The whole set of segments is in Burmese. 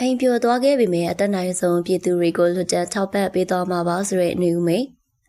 အိမ်ပြိုသွားခဲ့ပြီမဲ့အသက်နိုင်ဆုံးပြည်သူတွေကိုလွတ်တန်းထောက်ပံ့ပေးသွားမှာပါဆိုတဲ့နေဦးမေ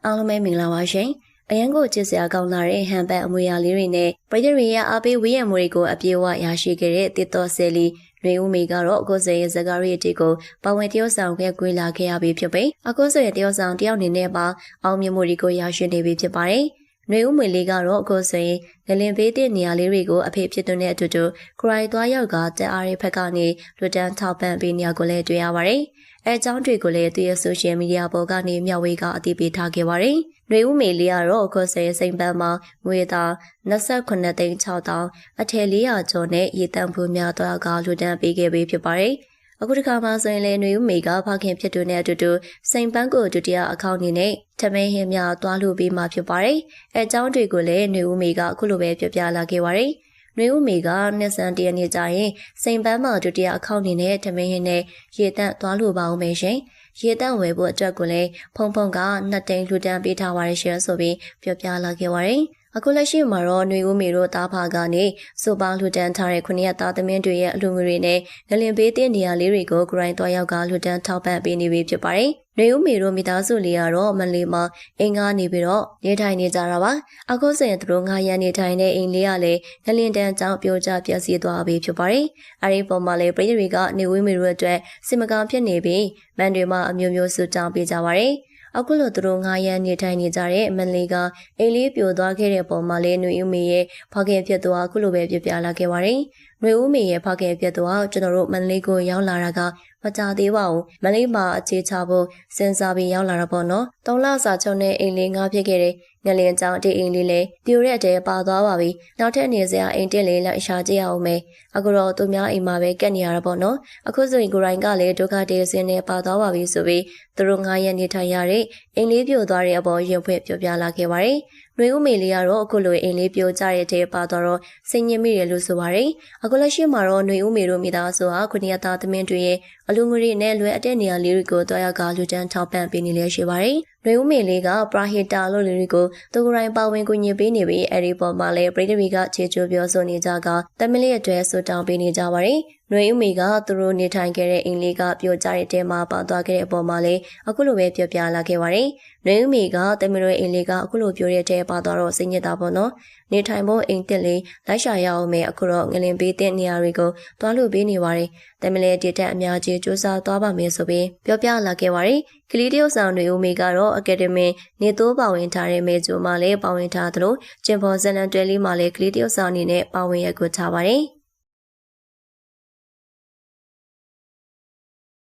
အားလုံးပဲမင်္ဂလာပါရှင်အရန်ကိုချစ်စရာကောင်းလာတဲ့ဟန်ပတ်အမွေအရာလေးတွေနဲ့ပရိသတ်တွေရဲ့အားပေးဝေးရမှုတွေကိုအပြေအဝရရှိခဲ့တဲ့တစ်တော်ဆယ်လီနှွေဦးမေကတော့အခုဆိုရင်ဇကာရီတီကိုပဝင်တယောက်ဆောင်ခဲ့ကွေးလာခဲ့ရပြီဖြစ်ပြီးအခုဆိုရင်တယောက်ဆောင်တယောက်အနေနဲ့ပါအောင်မြင်မှုတွေကိုရရှိနေပြီဖြစ်ပါတယ်။ နှွေဦးမေလေးကတော့အခုဆိုရင်ငလင်ပေးတဲ့နေရာလေးတွေကိုအဖေဖြစ်တဲ့အတူတူခရိုင်သွားရောက်ကတက်အားရဖက်ကနေလွတ်တန်းထောက်ပံ့ပေးနေရကိုလည်းတွေ့ရပါတယ်။အဲအကြောင်းတွေကိုလည်းသူရဲ့ social media ပေါ်ကနေမျှဝေကအတည်ပြုထားခဲ့ပါတယ်။နှွေဦးမေလေးကတော့အခုဆိုရင်စိန်ပန်းမှာငွေသား28သိန်း6တောင်အထည်400ကျော်နဲ့ရေတံဖူးများတော့ကလွတ်တန်းပေးခဲ့ပြီးဖြစ်ပါတယ်။ အခုတစ်ခါမှဆိုရင်လည်းຫນွေဦးမေကဖခင်ဖြစ်သူနဲ့အတူတူစိန်ပန်းကိုဒုတိယအကောင့်အနေနဲ့ထမင်းဟင်းများတွားလို့ပြီးမှဖြစ်ပါတယ်။အဲအကြောင်းတွေကိုလည်းຫນွေဦးမေကအခုလိုပဲပြောပြလာခဲ့ပါတယ်။ နှွေဦးမေကနှစ်စံတရနေ့ကျရင်စိန်ပန်းမှာဒုတိယအခောက်အနေနဲ့ထမင်းဟင်းနဲ့ရေတန့်သွားလို့ပါအောင်မယ်ရှင်။ရေတန့်ဝယ်ဖို့အတွက်ကိုလည်းဖုံဖုံကနှစ်တိန်လူတန်းပေးထားပါရရှင်ဆိုပြီးပြောပြလာခဲ့ပါတယ်။အခုလက်ရှိမှာတော့ຫນွေဦးမေတို့တားဖာကနေစုပေါင်းလှူဒန်းထားတဲ့ခုနှစ်သားသမင်းတွေရဲ့အလူငွေတွေနဲ့ငလင်ပေးတဲ့နေရာလေးတွေကိုဂရိုင်းသွားရောက်ကလှူဒန်းထောက်ပံ့ပေးနေပြီဖြစ်ပါတယ်။ နေဦးမေတို့မိသားစုလေးကတော့မလေးမှာအင်းကားနေပြီးတော့နေထိုင်နေကြတာပါ။အခုဆိုရင်သူတို့ငါးရန်နေထိုင်တဲ့အိမ်လေးကလည်းငလင်တန်းကြောင့်ပြိုကျပျက်စီးသွားပြီဖြစ်ပါတယ်။အဲဒီပုံမှာလည်းပြည်သူတွေကနေဦးမေတို့အတွက်စိတ်မကောင်းဖြစ်နေပြီးမန်တွေမှာအမျိုးမျိုးစုတောင်းပေးကြပါတယ်။အခုလိုသူတို့ငားရန်နေထိုင်နေကြတဲ့မန်လေးကအိမ်လေးပြိုသွားခဲ့တဲ့ပုံမှာလဲနှွေဦးမေရဲ့ဖခင်ဖြစ်သွားအခုလိုပဲပြပြလာခဲ့ပါတယ်။နှွေဦးမေရဲ့ဖခင်ဖြစ်သွားကျွန်တော်တို့မန်လေးကိုရောက်လာတာကမကြသေးပါဘူး။မလေးမှာအခြေချဖို့စဉ်းစားပြီးရောက်လာတာပေါ့နော်။သုံးလစာချုပ်နဲ့အိမ်လေးငားဖြစ်ခဲ့တဲ့ငလင်ကြောင့်ဒီအိမ်လေးလည်းပြိုရက်တဲပါသွားပါပြီ။နောက်ထပ်နေစရာအိမ်တက်လေးလိုက်ရှာကြည့်အောင်မယ်။အခုတော့သူများအိမ်မှာပဲကက်နေရတာပေါ့နော်။အခုဆိုရင်ကိုရိုင်းကလည်းဒုက္ခတေးစင်းနဲ့ပါသွားပါပြီဆိုပြီးသူတို့ငားရက်နေထိုင်ရတဲ့အိမ်လေးပြိုသွားတဲ့အပေါ်ရင်ဖွင့်ပြောပြလာခဲ့ပါတယ်။ နှွေဦးမေလေးကတော့အခုလိုအိမ်လေးပြိုကျတဲ့တဲပါတော့စိတ်ညစ်မိတယ်လို့ဆိုပါတယ်။အခုလက်ရှိမှာတော့နှွေဦးမေတို့မိသားစုဟာခုနှစ်သားသမင်းတွေရဲ့အလူငွေနဲ့လွယ်အတဲ့နေရာလေးတွေကိုတွားရောက်ကလူတန်းထောက်ပံ့ပေးနေလျက်ရှိပါတယ်။ နှွေဦးမေလေးကပရာဟီတာလို့လူတွေကိုသူကိုယ်တိုင်ပါဝင်ကူညီပေးနေပြီးအဲဒီပေါ်မှာလည်းပြည်သူတွေကခြေချိုးပြောဆိုနေကြကတမလေးအတွက်ဆူတောင်းပေးနေကြပါတယ်။နှွေဦးမေကသူတို့နေထိုင်ခဲ့တဲ့အိမ်လေးကပြိုကျတဲ့တဲမှာပါသွားခဲ့တဲ့အပေါ်မှာလည်းအခုလိုပဲပြောပြလာခဲ့ပါတယ်။နှွေဦးမေကတမလို့အိမ်လေးကအခုလိုပြိုတဲ့တဲပါသွားတော့စိတ်ညစ်တာပေါ့နော်။နေထိုင်ဖို့အိမ်တက်လေးလိုက်ရှာရအောင်မယ်အခုတော့ငလင်ပေးတဲ့နေရာတွေကိုတွားလို့ပေးနေပါတယ်။တမလေးတတက်အများကြီးစူးစမ်းသွားပါမယ်ဆိုပြီးပြောပြလာခဲ့ပါတယ်။ကလေးတယောက်ဆောင်တွေဦးမေကတော့အကယ်ဒမီနေတိုးပါဝင်ထားတဲ့မေဂျိုမှာလည်းပါဝင်ထားသလိုကျင်ဖော်ဇန်နန်တွဲလေးမှာလည်းကလေးတယောက်ဆောင်အနေနဲ့ပါဝင်ရခွထားပါတယ်။